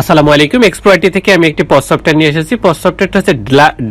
আসসালামু আলাইকুম এক্সপ্রয়টি থেকে আমি একটি পজ সফটওয়্যার নিয়ে এসেছি। পজ সফটওয়্যারটা হচ্ছে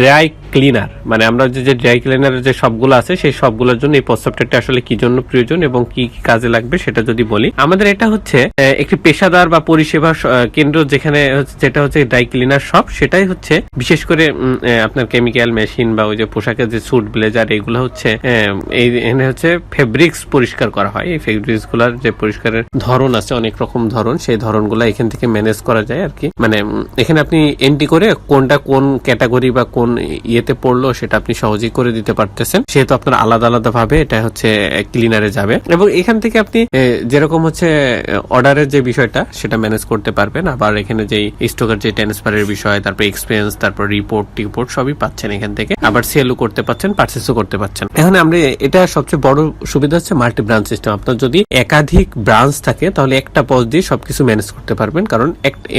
ড্রাই ক্লিনার মানে আমরা যে ড্রাই ক্লিনারের যে সবগুলো আছে, সেই সবগুলোর জন্য এই পজ সফটওয়্যারটা আসলে কি জন্য প্রয়োজন এবং কি কি কাজে লাগবে সেটা যদি বলি। আমাদের এটা হচ্ছে একটি পেশাদার বা পরিষেবা কেন্দ্র যেখানে যেটা হচ্ছে ড্রাই ক্লিনার শপ সেটাই হচ্ছে বিশেষ করে আপনার কেমিক্যাল মেশিন বা ওই যে পোশাকের যে স্যুট ব্লেজার এগুলো হচ্ছে এই এখানে হচ্ছে ফেব্রিক্স পরিষ্কার করা হয়। এই ফেব্রিক্সগুলার যে পরিষ্কারের ধরন আছে, অনেক রকম ধরন, সেই ধরনগুলো এখান থেকে ম্যানেজ করা যায় আর কি। মানে এখানে আপনি এন্ট্রি করে কোনটা কোন ক্যাটাগরি বা কোন ইয়েতে পড়ল সেটা আপনি সহজেই করে দিতে পারতেছেন। সেহেতু আপনার আলাদা আলাদা ভাবে এটা হচ্ছে ক্লিনারে যাবে। এবং এখান থেকে আপনি যেরকম হচ্ছে অর্ডারের যে বিষয়টা, সেটা ম্যানেজ করতে পারবেন। আবার এখানে যে স্টকের যে ট্রান্সফারের বিষয়, তারপর এক্সপেন্স তারপর রিপোর্ট টিপোর্ট সবই পাচ্ছেন এখান থেকে। আবার সেলও করতে পাচ্ছেন পার্চেসও করতে পাচ্ছেন। এখন আমরা এটা সবচেয়ে বড় সুবিধা হচ্ছে মাল্টি ব্রাঞ্চ সিস্টেম আপনার যদি একাধিক ব্রাঞ্চ থাকে, তাহলে একটা পজ দিয়ে সবকিছু ম্যানেজ করতে পারবেন। কারণ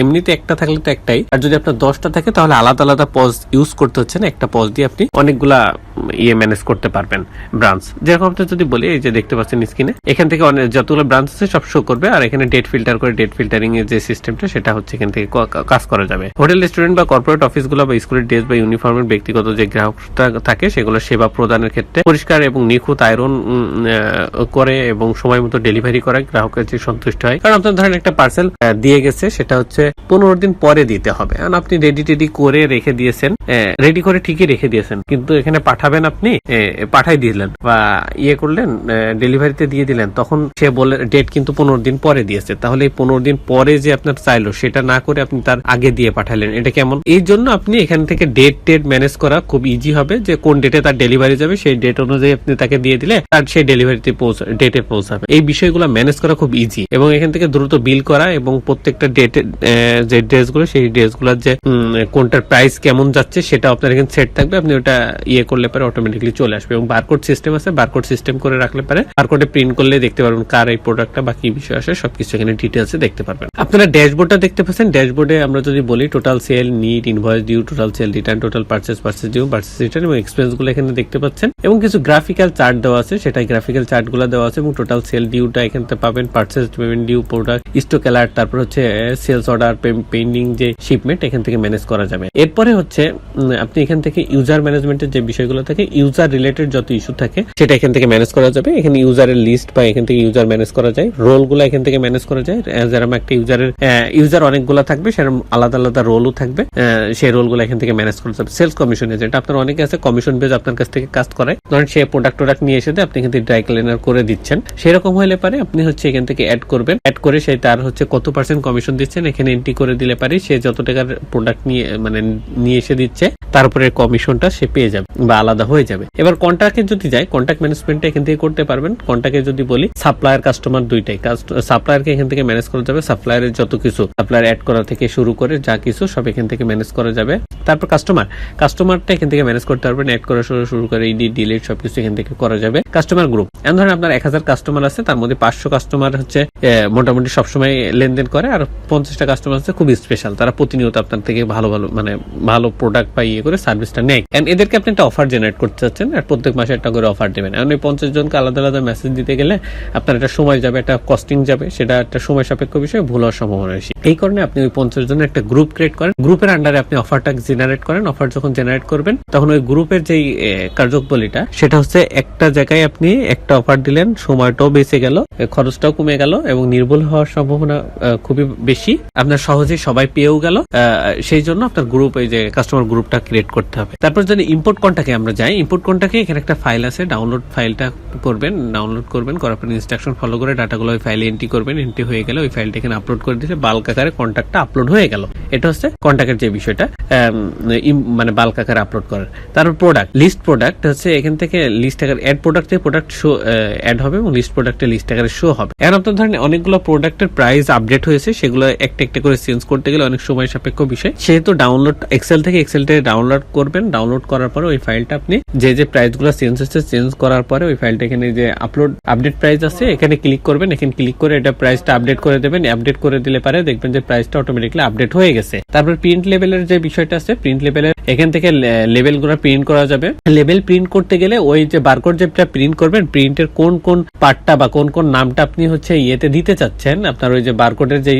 এমনিতে একটা থাকলে তো একটাই। আর যদি আপনার দশটা থাকে, তাহলে আলাদা আলাদা পজ ইউজ করতে হচ্ছে না, একটা পজ দিয়ে আপনি অনেকগুলা ইয়ে ম্যানেজ করতে পারবেন ব্রাঞ্চ যেরকম আপনি যদি বলি, এই যে দেখতে পাচ্ছেন স্ক্রিনে এখান থেকে অনেক যতগুলো ব্রাঞ্চ আছে, সব শো করবে। আর এখানে ডেট ফিল্টার করে ডেট ফিল্টারিং এর যে সিস্টেমটা সেটা হচ্ছে এখান থেকে কাজ করা যাবে। হোটেল রেস্টুরেন্ট বা কর্পোরেট বা স্কুলের ড্রেস বা ইউনিফর্মের ব্যক্তিগত যে থাকে, সেগুলো সেবা প্রদানের ক্ষেত্রে পরিষ্কার এবং নিখুঁত আয়রন করে এবং সময় মতো ডেলিভারি করা, গ্রাহকের যে সন্তুষ্ট হয়। কারণ আপনার ধরেন একটা পার্সেল দিয়ে গেছে, সেটা হচ্ছে পনেরো দিন পরে দিতে হবে। আর আপনি রেডি টেডি করে রেখে দিয়েছেন রেডি করে ঠিকই রেখে দিয়েছেন। কিন্তু এখানে পাঠাবেন আপনি পাঠাই দিলেন বা ইয়ে করলেন ডেলিভারিতে দিয়ে দিলেন, তখন সে বলে ডেট কিন্তু পনেরো দিন পরে দিয়েছে। তাহলে এই পনেরো দিন পরে যে আপনার চাইলো, সেটা না করে আপনি তার আগে দিয়ে পাঠালেন। এটা কেমন? এই জন্য আপনি এখান থেকে ডেট টেট ম্যানেজ করা খুব ইজি হবে যে কোন ডেটে তার ডেলিভারি যাবে, সেই ডেট অনুযায়ী আপনি তাকে দিয়ে দিলে তার সেই ডেলিভারিতে ডেটে পৌঁছাবে। এই বিষয়গুলো ম্যানেজ করা খুব ইজি এবং এখান থেকে দ্রুত বিল করা এবং প্রত্যেকটা ডেটে যে ড্রেসগুলো, সেই ড্রেসগুলোর যে কোনটার প্রাইস কেমন যাচ্ছে সেটা আপনার এখানে সেট থাকবে। আপনি ওটা ইয়ে করলে পরে অটোমেটিকলি চলে আসবে এবং বারকোড সিস্টেম আছে বারকোড সিস্টেম করে রাখলে পারে বারকোডে প্রিন্ট করলে দেখতে পারবেন কার এই প্রোডাক্টটা বা কি বিষয় আসে, সবকিছু এখানে ডিটেলসে দেখতে পারবেন। আপনারা ড্যাশবোর্ডটা দেখতে পাচ্ছেন ড্যাশবোর্ডে আমরা যদি বলি total sale net invoice due total sale return total purchase purchase due purchase return এবং এক্সপেন্সগুলো এখানে দেখতে পাচ্ছেন। এবং কিছু গ্রাফিক্যাল চার্ট দেওয়া আছে, সেটাই গ্রাফিক্যাল চার্টগুলো দেওয়া আছে এবং টোটাল সেল ডিউটা এখান পাবেন purchase payment due product stock alert তারপর হচ্ছে সেলস অর্ডার পেন্ডিং যে শিপমেন্ট এখান থেকে ম্যানেজ করা যাবে। এরপরে হচ্ছে আপনি এখান থেকে ইউজার ম্যানেজমেন্টের যে বিষয়গুলো থাকে ইউজার রিলেটেড যত ইস্যু থাকে, সেটা এখান থেকে ম্যানেজ করা যাবে। এখানে ইউজারের লিস্ট বা এখান থেকে ইউজার ম্যানেজ করা যায়। রোলগুলো এখান থেকে ম্যানেজ করা যায়। যেরকম একটা ইউজারের ইউজার অনেকগুলো থাকবে, সেরকম আলাদা আলাদা রোলও থাকবে। সেই রোলগুলো এখান থেকে ম্যানেজ করা যাবে। সেলস কমিশন এজেন্ট আপনার অনেকে আছে কমিশন বেজ আপনার কাছ থেকে কাজ করে। ধরেন সে প্রোডাক্ট টোডাক্ট নিয়ে এসে আপনি এখান থেকে ড্রাই ক্লিনার করে দিচ্ছেন। সেরকম হলে পারে, আপনি হচ্ছে এখান থেকে অ্যাড করবেন। অ্যাড করে সে তার হচ্ছে কত পার্সেন্ট কমিশন দিচ্ছেন, এখানে এন্ট্রি করে দিলে পারে, সে যত টাকার প্রোডাক্ট নিয়ে মানে নিয়ে এসে দিচ্ছে, তারপরে কমিশনটা সে পেয়ে যাবে। বা আলাদা হয়ে যাবে। এবার কন্ট্রাক্টে যদি যায় কন্ট্রাক্ট ম্যানেজমেন্ট এখান থেকে করতে পারবেন। কন্ট্রাক্টে যদি বলি সাপ্লায়ার কাস্টমার দুইটাই। সাপ্লায়ারকে এখান থেকে ম্যানেজ করা যাবে। সাপ্লায়ারের যত কিছু সাপ্লায়ার অ্যাড করা থেকে শুরু করে যা কিছু সব এখান থেকে ম্যানেজ করা যাবে। তারপর কাস্টমার কাস্টমারটা এখান থেকে ম্যানেজ করতে পারবেন। অ্যাড করা শুরু করে ইডি ডিলিট সবকিছু এখান থেকে করা যাবে। কাস্টমার গ্রুপ এমন ধরেন আপনার এক হাজার কাস্টমার আছে, তার মধ্যে পাঁচশো কাস্টমার হচ্ছে মোটামুটি সবসময় লেনদেন করে, আর পঞ্চাশটা কাস্টমার আছে খুব স্পেশাল তারা প্রতিনিয়ত আপনার থেকে ভালো ভালো মানে ভালো প্রোডাক্ট বা ইয়ে করে সার্ভিসটা নেয়। এদেরকে আপনি একটা অফার জেনারেট করতে চাচ্ছেন আর প্রত্যেক মাসে একটা করে অফার দেবেন। এখন এই পঞ্চাশ জনকে আলাদা আলাদা মেসেজ দিতে গেলে আপনার একটা সময় যাবে একটা কস্টিং যাবে সেটা একটা সময় সাপেক্ষ বিষয় ভুল হওয়ার সম্ভাবনা বেশি। এই কারণে আপনি ওই পঞ্চাশ জনের একটা গ্রুপ ক্রিয়েট করেন। গ্রুপের আন্ডারে আপনি অফারটা জেনারেট করেন। অফার যখন জেনারেট করবেন তখন ওই গ্রুপের যেই এ, কার্যকবলিটা সেটা হচ্ছে একটা জায়গায় আপনি একটা অফার দিলেন সময়টাও বেঁচে গেল খরচটাও কমে গেল এবং নির্ভুল হওয়ার সম্ভাবনা খুবই বেশি। আপনার সহজেই সবাই পেয়েও গেল সেই জন্য আপনার গ্রুপ এই যে কাস্টমার গ্রুপটা ক্রিয়েট করতে হবে। তারপর যদি ইম্পোর্ট কন্টাকে আমরা যাই ইম্পোর্ট কন্টাকে, এখানে একটা ফাইল আছে ডাউনলোড ফাইলটা করবেন ডাউনলোড করবেন, করার পর ইনস্ট্রাকশন ফলো করে ডাটাগুলো ওই ফাইলে এন্ট্রি করবেন এন্ট্রি হয়ে গেলে ওই ফাইলটা এখানে আপলোড করে দিলে বাল্ক আকারে কন্ট্যাক্টটা আপলোড হয়ে গেল। এটা হচ্ছে কন্ট্যাক্টের যে বিষয়টা মানে বাল্ক আকারে আপলোড করার। তারপর প্রোডাক্ট লিস্ট প্রোডাক্ট হচ্ছে এখান থেকে লিস্ট আকারে add product product show add হবে এবং লিস্ট প্রোডাক্টে লিস্ট আকারে শো হবে। এখন আপনার অনেকগুলো প্রোডাক্টের প্রাইস আপডেট হয়েছে, সেগুলো একটা একটা করে চেঞ্জ করতে গেলে অনেক সময় সাপেক্ষ বিষয়। সেহেতু ডাউনলোড এক্সেল থেকে এক্সেলটা ডাউনলোড করবেন ডাউনলোড করার পর ওই ফাইলটা আপনি যে যে প্রাইসগুলো চেঞ্জ হচ্ছে চেঞ্জ করার পরে ওই ফাইলটা এখানে যে আপলোড আপডেট প্রাইস আছে, এখানে ক্লিক করবেন। এখানে ক্লিক করে এটা প্রাইসটা আপডেট করে দেবেন। আপডেট করে দিলে পারে দেখবেন যে প্রাইসটা অটোমেটিকলি আপডেট হয়ে গেছে। তারপর প্রিন্ট লেভেলের যে বিষয়টা আছে প্রিন্ট লেভেলের এখান থেকে লেভেলগুলো প্রিন্ট করা যাবে। লেভেল প্রিন্ট করতে গেলে ওই যে বারকোড যেটা প্রিন্ট করবেন প্রিন্টের কোন কোন পার্টটা বা কোন কোন নামটা আপনি হচ্ছে ইয়েতে দিতে চাচ্ছেন, আপনার ওই যে বারকোডের যে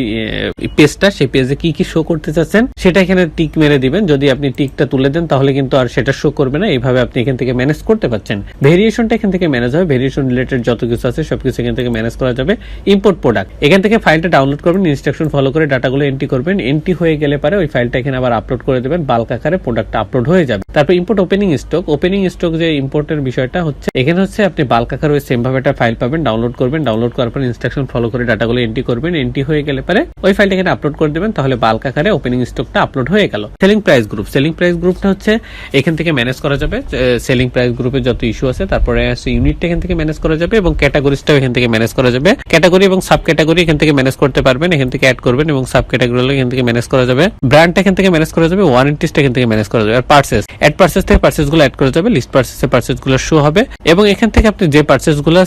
পেজটা সেই পেজে কি কি শো করতে চাচ্ছেন, সেটা এখানে টিক মেরে দিবেন। যদি আপনি টিকটা তুলে দেন, তাহলে কিন্তু আর সেটা শো করবে না। এইভাবে আপনি এখান থেকে ম্যানেজ করতে পারছেন। ভেরিয়েশনটা এখান থেকে ম্যানেজ হবে। ভেরিয়েশন রিলেটেড যত কিছু আছে, সবকিছু এখান থেকে ম্যানেজ করা যাবে। ইম্পোর্ট প্রোডাক্ট এখান থেকে ফাইলটা ডাউনলোড করবেন ইনস্ট্রাকশন ফলো করে ডাটাগুলো এন্ট্রি করবেন। এন্ট্রি হয়ে গেলে পরে ওই ফাইলটা এখানে আবার আপলোড করে দেবেন। বাল্ক আকারে প্রোডাক্টটা আপলোড হয়ে যাবে। তারপর import opening stock opening stock যে ইম্পোর্টের বিষয়টা হচ্ছে, এখানে হচ্ছে আপনি বাল্ক আকারে ওই সেম ভাবে একটা ফাইল পাবেন ডাউনলোড করবেন। ডাউনলোড করার পর ইনস্ট্রাকশন ফলো করে ডাটাগুলো এন্ট্রি করবেন। এন্ট্রি হয়ে গেলে পরে ওই ফাইলটা এখানে আপলোড করে দেবেন। তাহলে বাল্ক আকারে ওপেনিং স্টকটা আপলোড হয়ে গেল। Selling price group selling price গ্রুপটা হচ্ছে, এখান থেকে ম্যানেজ করা যাবে। সেলিং প্রাইস গ্রুপের যত ইস্যু আছে, তারপরে ইউনিটটা এখান থেকে ম্যানেজ করা যাবে এবং ক্যাটাগরিজটাও এখান থেকে ম্যানেজ করা যাবে। ক্যাটাগরি এবং সাব ক্যাটাগরি এখান থেকে ম্যানেজ করতে পারবেন, এখান থেকে অ্যাড করবেন এবং সাব ক্যাটাগরি এখান থেকে ম্যানেজ করা যাবে। ব্র্যান্ডটা এখান থেকে ম্যানেজ করা যাবে ওয়ারেন্টিসটা এখান থেকে ম্যানেজ করা যাবে আর পার্সেস অ্যাড পার্সেস থেকে পার্সেসগুলো অ্যাড করা যাবে লিস্ট পার্সেসে পার্সেসগুলো শো হবে এবং এখান থেকে আপনি যে পার্সেসগুলো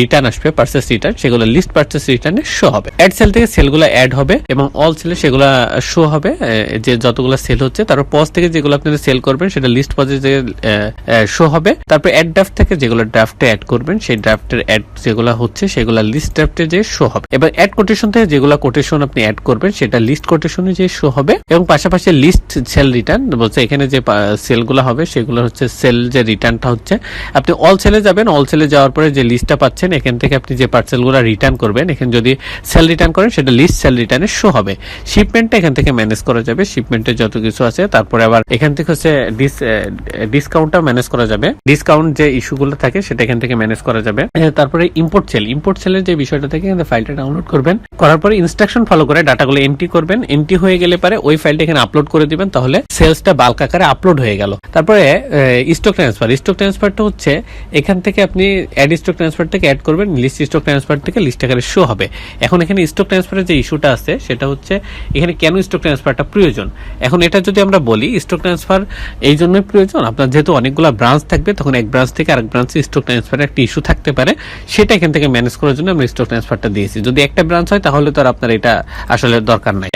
রিটার্ন আসবে পার্সেস রিটার্ন সেগুলো লিস্ট পার্সেস রিটার্নে শো হবে। অ্যাড সেল থেকে সেলগুলো অ্যাড হবে এবং অল সেলে সেগুলো শো হবে যে যতগুলো সেল হচ্ছে, তারপর পজ থেকে যেগুলো আপনারা সেল করবেন, সেটা লিস্ট পজে যে শো হবে। তারপর অ্যাড ড্রাফট থেকে যেগুলো ড্রাফটে অ্যাড করবেন, সেই ড্রাফটের অ্যাড যেগুলো হচ্ছে, সেগুলো লিস্ট ড্রাফটে যে শো হবে। এবার অ্যাড কোটেশন থেকে যেগুলো কোটেশন আপনি অ্যাড করবেন, সেটা লিস্ট কোটেশনে যে শো হবে এবং পাশাপাশি লিস্ট সেল রিটার্ন বলছে এখানে যে সেলগুলো হবে, সেগুলো হচ্ছে সেল যে রিটার্নটা হচ্ছে, আপনি অল সেলে যাবেন অল সেলে যাওয়ার পরে যে লিস্টটা পাচ্ছেন, এখান থেকে আপনি যে পার্সেলগুলো রিটার্ন করবেন, এখানে যদি সেল রিটার্ন করেন, সেটা লিস্ট সেল রিটার্নে শো হবে। শিপমেন্টটা এখান থেকে ম্যানেজ করা যাবে শিপমেন্টের যত কিছু আছে, তারপরে আবার এখান থেকে হচ্ছে ডিস ডিসকাউন্টটা ম্যানেজ করা যাবে। ডিসকাউন্ট যে ইস্যুগুলো থাকে, সেটা এখান থেকে ম্যানেজ করা যাবে। তারপরে ইম্পোর্ট সেল ইম্পোর্ট সেলের যে বিষয়টা থেকে, এখানে ফাইলটা ডাউনলোড করবেন। করার পরে ইনস্ট্রাকশন ফলো করে ডাটাগুলো এন্ট্রি করবেন। এন্ট্রি হয়ে গেলে পরে ওই ফাইলটা এখানে আপলোড করে দিবেন, তাহলে সেলসটা বাল্ক আকারে আপলোড হয়ে গেল। তারপরে স্টক ট্রান্সফার স্টক ট্রান্সফারটা হচ্ছে, এখান থেকে আপনি অ্যাড স্টক ট্রান্সফার থেকে অ্যাড করবেন লিস্ট স্টক ট্রান্সফার থেকে লিস্ট আকারে শো হবে। এখন এখানে স্টক ট্রান্সফারের যে ইস্যুটা আছে, সেটা হচ্ছে, এখানে কেন স্টক ট্রান্সফারটা প্রয়োজন? এখন এটা যদি আমরা বলি স্টক ট্রান্সফার এই জন্যই প্রয়োজন। আপনার যেহেতু অনেকগুলো ব্রাঞ্চ থাকবে, তখন এক ব্রাঞ্চ থেকে আরেক ব্রাঞ্চে স্টক ট্রান্সফারের একটা ইস্যু থাকতে পারে। সেটা এখান থেকে ম্যানেজ করার জন্য আমরা স্টক ট্রান্সফারটা দিয়েছি। যদি একটা ব্রাঞ্চ হয়, তাহলে তো আর আপনার এটা আসলে দরকার নাই।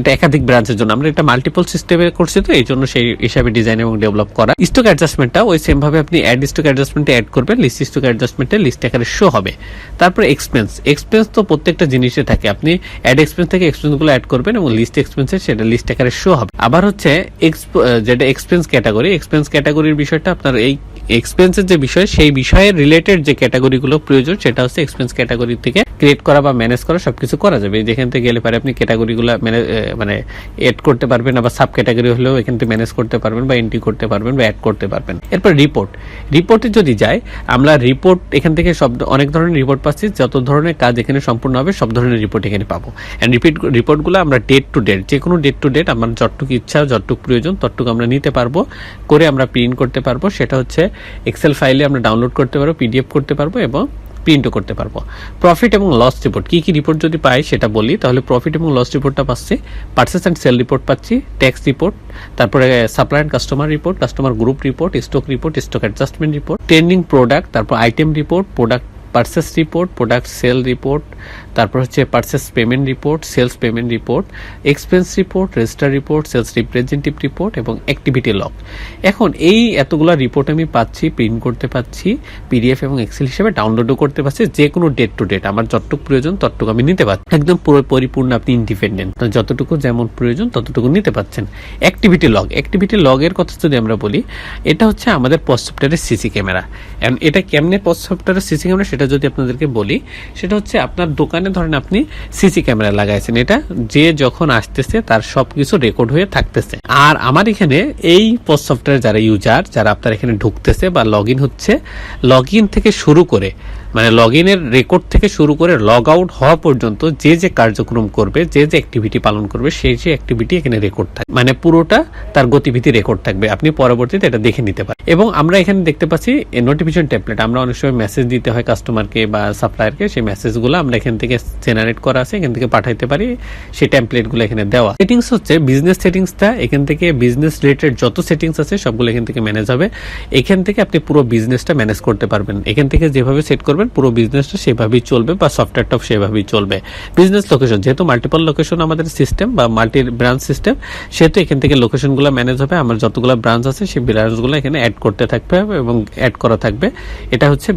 এটা একাধিক ব্রাঞ্চের জন্য। আমরা এটা মাল্টিপল সিস্টেমে করছি তো, এই জন্য সেই হিসাবে ডিজাইন এবং ডেভেলপ করা। স্টক অ্যাডজাস্টমেন্টটা ওই সেম ভাবে আপনি অ্যাড স্টক অ্যাডজাস্টমেন্টে অ্যাড করবেন লিস্ট স্টক অ্যাডজাস্টমেন্টে লিস্ট আকারে শো হবে। তারপর এক্সপেন্স এক্সপেন্স তো প্রত্যেকটা জিনিসে থাকে। আপনি অ্যাড এক্সপেন্স থেকে এক্সপেন্সগুলো অ্যাড করবেন এবং লিস্ট এক্সপেন্সে সেটা লিস্ট আকারে শো হবে। আবার হচ্ছে যেটা এক্সপেন্স ক্যাটাগরি এক্সপেন্স ক্যাটাগরির বিষয়টা আপনার এই এক্সপেন্সের যে বিষয়, সেই বিষয়ের রিলেটেড যে ক্যাটাগরিগুলো প্রয়োজন, সেটা হচ্ছে এক্সপেন্স ক্যাটাগরি থেকে ক্রিয়েট করা বা ম্যানেজ করা, সবকিছু করা যাবে। যেখান থেকে গেলে পারে আপনি ক্যাটাগরিগুলো মানে এড করতে পারবেন আবার সাব ক্যাটাগরি হলেও এখান থেকে ম্যানেজ করতে পারবেন, বা এন্ট্রি করতে পারবেন, বা অ্যাড করতে পারবেন। এরপর রিপোর্ট রিপোর্টে যদি যাই, আমরা রিপোর্ট এখান থেকে সব, অনেক ধরনের রিপোর্ট পাচ্ছি, যত ধরনের কাজ এখানে সম্পূর্ণ হবে, সব ধরনের রিপোর্ট এখানে পাবো। অ্যান্ড রিপিট রিপোর্টগুলো আমরা ডেট টু ডেট যে কোনো ডেট টু ডেট আমার যতটুকু ইচ্ছা, যতটুকু প্রয়োজন, ততটুকু আমরা নিতে পারব, করে আমরা প্রিন্ট করতে পারব। সেটা হচ্ছে এক্সেল ফাইলে আমরা ডাউনলোড করতে পারব পিডিএফ করতে পারব এবং প্রিন্টও করতে পারব। প্রফিট এবং লস রিপোর্ট কি কি রিপোর্ট যদি পাই সেটা বলি, তাহলে প্রফিট এবং লস রিপোর্টটা পাচ্ছি পার্সেস অ্যান্ড সেল রিপোর্ট পাচ্ছি ট্যাক্স রিপোর্ট তারপরে supply and customer report customer group report stock report stock adjustment report trending product তারপর item report product purchase report product sale report তারপর হচ্ছে purchase payment report sales payment report expense report register report sales representative report এবং activity log এখন এই এতগুলো report আমি পাচ্ছি print করতে পাচ্ছি পিডিএফ এবং এক্সেল হিসেবে ডাউনলোডও করতে পারছি যে কোনো ডেট টু ডেট আমার যতটুকু প্রয়োজন ততটুকু আমি নিতে পারছি একদম পুরো পরিপূর্ণ আপনি ইন্ডিপেন্ডেন্ট যতটুকু যেমন প্রয়োজন ততটুকু নিতে পারছেন অ্যাক্টিভিটি লগ অ্যাক্টিভিটি লগের কথা যদি আমরা বলি, এটা হচ্ছে আমাদের পস্ট সফটওয়্যারের সিসি ক্যামেরা এটা কেমনে পস্ট সফটওয়্যারের সিসি ক্যামেরা সেটা যদি আপনাদেরকে বলি, সেটা হচ্ছে আপনার দোকানে ধরেন আপনি সিসি ক্যামেরা লাগাইছেন। এটা যে যখন আসতেছে তার সব কিছু রেকর্ড হয়ে থাকতেছে। আর আমার এখানে এই পোস্ট সফটওয়্যার যারা ইউজার যারা আপনার এখানে ঢুকতেছে বা লগ হচ্ছে লগ থেকে শুরু করে মানে লগ ইনের রেকর্ড থেকে শুরু করে লগ আউট হওয়া পর্যন্ত যে যে কার্যক্রম করবে, যে যে অ্যাক্টিভিটি পালন করবে সেই যে অ্যাক্টিভিটি এখানে রেকর্ড থাকবে মানে পুরোটা তার গতিবিধি রেকর্ড থাকবে। আপনি পরবর্তীতে এটা দেখে নিতে পারেন। এবং আমরা এখানে দেখতে পাচ্ছি নোটিফিকেশন টেমপ্লেট আমরা অনেক সময় মেসেজ দিতে হয় কাস্টমারকে বা সাপ্লায়ারকে সেই মেসেজগুলো আমরা এখান থেকে জেনারেট করা আছে, এখান থেকে পাঠাইতে পারি। সেই টেমপ্লেটগুলো এখানে দেওয়া। সেটিংস হচ্ছে বিজনেস সেটিংসটা এখান থেকে বিজনেস রিলেটেড যত সেটিংস আছে, সবগুলো এখান থেকে ম্যানেজ হবে। এখান থেকে আপনি পুরো বিজনেসটা ম্যানেজ করতে পারবেন। এখান থেকে যেভাবে সেট করবেন পুরো বিজনেসটা সেভাবেই চলবে বা সফটওয়্যারটাও সেভাবেই চলবে। বিজনেস লোকেশন যেহেতু মাল্টিপল লোকেশন আমাদের সিস্টেম বা মাল্টি ব্রাঞ্চ সিস্টেম সেহেতু এখান থেকে লোকেশনগুলো ম্যানেজ হবে। আমার যতগুলো ব্রাঞ্চ আছে, সেই ব্রাঞ্চগুলো এখানে অ্যাড করতে থাকবে এবং অ্যাড করা থাকবে। এটা হচ্ছে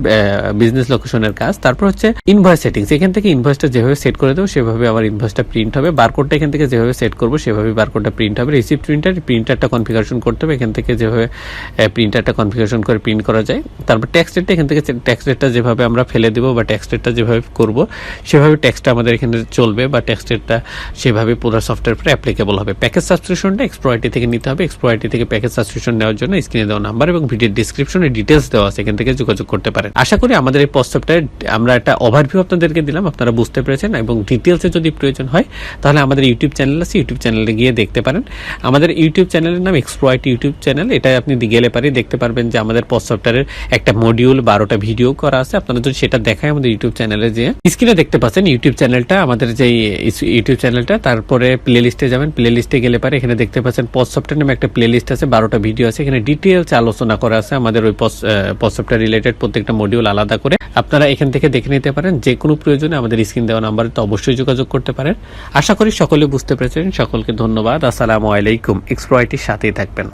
বিজনেস লোকেশনের কাজ। তারপর হচ্ছে ইনভয়েস সেটিংস এখান থেকে ইনভয়েসটা যেভাবে সেট করে দেবো, সেভাবে আমার ইনভয়েসটা প্রিন্ট হবে। বারকোডটা এখান থেকে যেভাবে সেট করব, সেভাবে বারকোডটা প্রিন্ট হবে। রিসিপ্ট প্রিন্টার প্রিন্টারটা কনফিগারেশন করতে হবে। এখান থেকে যেভাবে প্রিন্টারটা কনফিগারেশন করে প্রিন্ট করা যায়। তারপর ট্যাক্স রেটটা এখান থেকে ট্যাক্স রেটটা যেভাবে আমরা ফেলে দেবো বা ট্যাক্স রেটটা যেভাবে করব, সেভাবে ট্যাক্সটা আমাদের এখানে চলবে বা ট্যাক্স রেটটা সেভাবে পুরো সফটওয়্যার অ্যাপ্লিকেবল হবে। প্যাকেজ সাবস্ক্রিপশনটা এক্সপ্রয়টি থেকে নিতে হবে। এক্সপ্রয়টি থেকে প্যাকেজ সাবস্ক্রিপশন নেওয়ার জন্য স্ক্রিনে দেওয়া নাম্বার এবং ভিডিও ডিসক্রিপশনে ডিটেলস দেওয়া আছে। এখান থেকে যোগাযোগ করতে পারেন। আশা করি আমাদের এই সফটওয়্যার আমরা একটা ওভারভিউ আপনাদেরকে দিলাম। আপনারা বুঝতে পেরেছেন এবং ডিটেলসে যদি প্রয়োজন হয়, তাহলে আমাদের ইউটিউব চ্যানেল আছে। ইউটিউব চ্যানেলে গিয়ে দেখতে পারেন। আমাদের ইউটিউব চ্যানেলের নাম এক্সপ্রয়েট ইউটিউব চ্যানেল এটা আপনি গেলে পারে দেখতে পারবেন যে আমাদের সফটওয়্যারের একটা মডিউল বারোটা ভিডিও করা আছে। আপনারা যদি সেটা দেখায় আমাদের ইউটিউব চ্যানেলে যে স্ক্রিনে দেখতে পাচ্ছেন ইউটিউব চ্যানেলটা আমাদের যে ইউটিউব চ্যানেলটা তারপরে প্লে লিস্টে যাবেন। প্লে লিস্টে গেলে পারে এখানে দেখতে পাচ্ছেন সফটওয়্যার নামে একটা প্লে লিস্ট আছে, বারোটা ভিডিও আছে। এখানে ডিটেলস আলোচনা করা আছে আমাদের ওই সফটওয়্যার রিলেটেড প্রত্যেকটা মডিউল আলাদা করে। আপনারা এখান থেকে দেখে নিতে পারেন যে কোনো প্রয়োজনে আমাদের স্ক্রিন দেওয়া নাম্বারে তো অবশ্যই যোগাযোগ করতে পারেন। আশা করি সকলে বুঝতে পেরেছেন। সকলকে ধন্যবাদ। আসসালামু আলাইকুম। এক্সপ্রয়টির সাথেই থাকবেন।